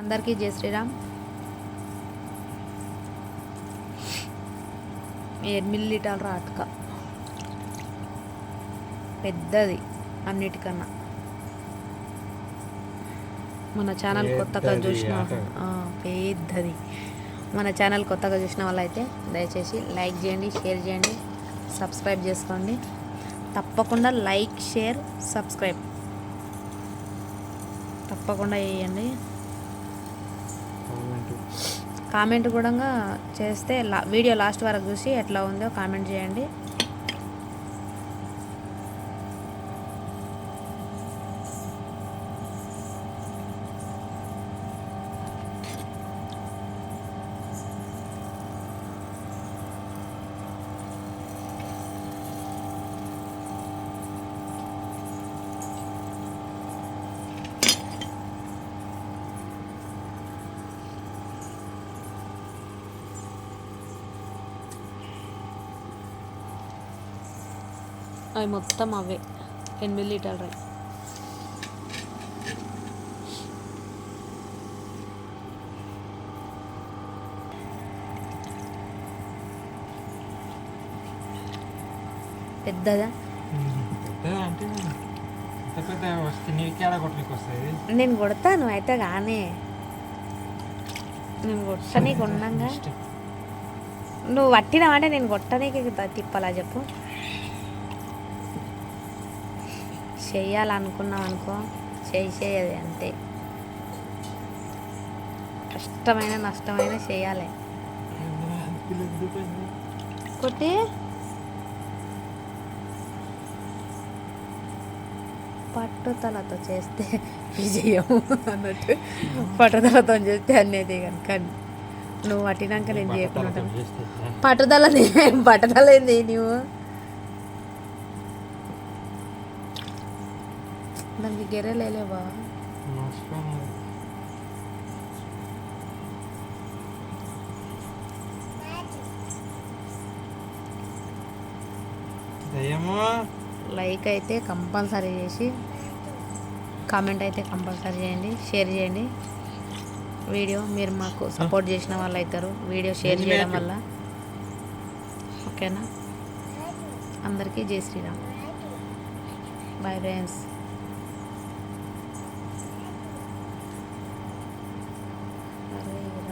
అందరికీ జై శ్రీరామ్. ఎనిమిది లీటర్ల అటుక. పెద్దది అన్నిటికన్నా. మన ఛానల్ కొత్తగా చూసిన పెద్దది. మన ఛానల్ కొత్తగా చూసిన వాళ్ళైతే దయచేసి లైక్ చేయండి షేర్ చేయండి సబ్స్క్రైబ్ చేసుకోండి. తప్పకుండా లైక్ షేర్ సబ్స్క్రైబ్. తప్పకుండా చేయండి. కామెంట్. కామెంట్ కూడా చేస్తే లా వీడియో లాస్ట్ వరకు చూసి ఎట్లా ఉందో కామెంట్ చేయండి. అవి మొత్తం అవే. ఎనిమిది లీటర్లు రా పెద్దదా? నేను కొడతాను అయితే కానీ నేను కొట్టనీకి ఉన్నాగా నువ్వు పట్టినావంటే నేను కొట్టనీకి తిప్పాలా చెప్పు. చెయ్యాలనుకున్నావు అనుకో చేసేది అంతే. కష్టమైన నష్టమైన చేయాలి. కొట్టి పట్టుదలతో చేస్తే విజయం అన్నట్టు. పట్టుదలతో చేస్తే అనేది కనుక నువ్వు పట్టినాక నేను చేయకుండా. పట్టుదల పట్టుదల ఏంది నువ్వు దానికి గెర్రెలేవా దయ్యమో లైక్ అయితే కంపల్సరీ చేసి కామెంట్ అయితే కంపల్సరీ చేయండి షేర్ చేయండి. వీడియో మీరు మాకు సపోర్ట్ చేసిన వాళ్ళు అవుతారు వీడియో షేర్ చేయడం వల్ల. ఓకేనా అందరికీ జై శ్రీరామ్. Bye friends Amen.